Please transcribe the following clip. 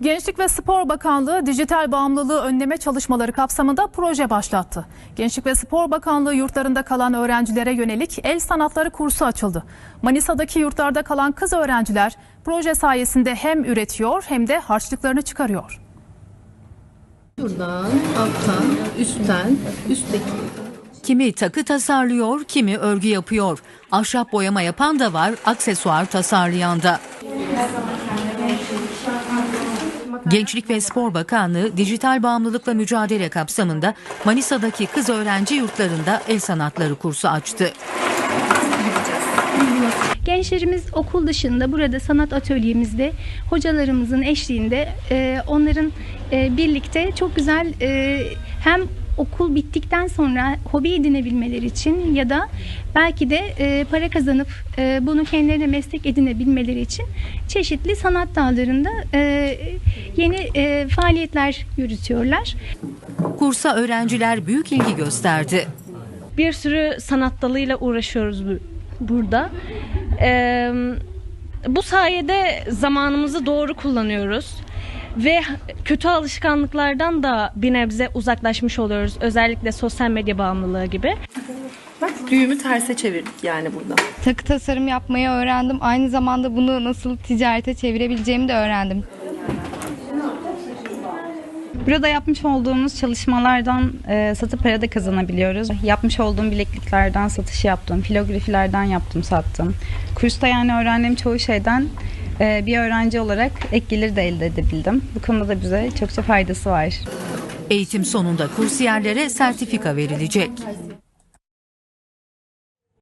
Gençlik ve Spor Bakanlığı dijital bağımlılığı önleme çalışmaları kapsamında proje başlattı. Gençlik ve Spor Bakanlığı yurtlarında kalan öğrencilere yönelik el sanatları kursu açıldı. Manisa'daki yurtlarda kalan kız öğrenciler proje sayesinde hem üretiyor hem de harçlıklarını çıkarıyor. Buradan, alttan, üstten, üstteki. Kimi takı tasarlıyor, kimi örgü yapıyor. Ahşap boyama yapan da var, aksesuar tasarlayan da. Gençlik ve Spor Bakanlığı dijital bağımlılıkla mücadele kapsamında Manisa'daki kız öğrenci yurtlarında el sanatları kursu açtı. Gençlerimiz okul dışında burada sanat atölyemizde hocalarımızın eşliğinde e, onların e, birlikte çok güzel e, hem okul bittikten sonra hobi edinebilmeleri için ya da belki de e, para kazanıp e, bunu kendilerine meslek edinebilmeleri için çeşitli sanat dallarında e, yeni e, faaliyetler yürütüyorlar. Kursa öğrenciler büyük ilgi gösterdi. bir sürü sanat dalıyla uğraşıyoruz bu- burada. Ee, bu sayede zamanımızı doğru kullanıyoruz ve kötü alışkanlıklardan da bir nebze uzaklaşmış oluyoruz. Özellikle sosyal medya bağımlılığı gibi. Düğümü terse çevirdik yani burada. takı tasarım yapmayı öğrendim. Aynı zamanda bunu nasıl ticarete çevirebileceğimi de öğrendim. Burada yapmış olduğumuz çalışmalardan e, satıp para da kazanabiliyoruz. Yapmış olduğum bilekliklerden satış yaptım, filografilerden yaptım, sattım. Kursta yani öğrendiğim çoğu şeyden bir öğrenci olarak ek gelir de elde edebildim. Bu konuda da bize çokça faydası var. Eğitim sonunda kursiyerlere sertifika verilecek.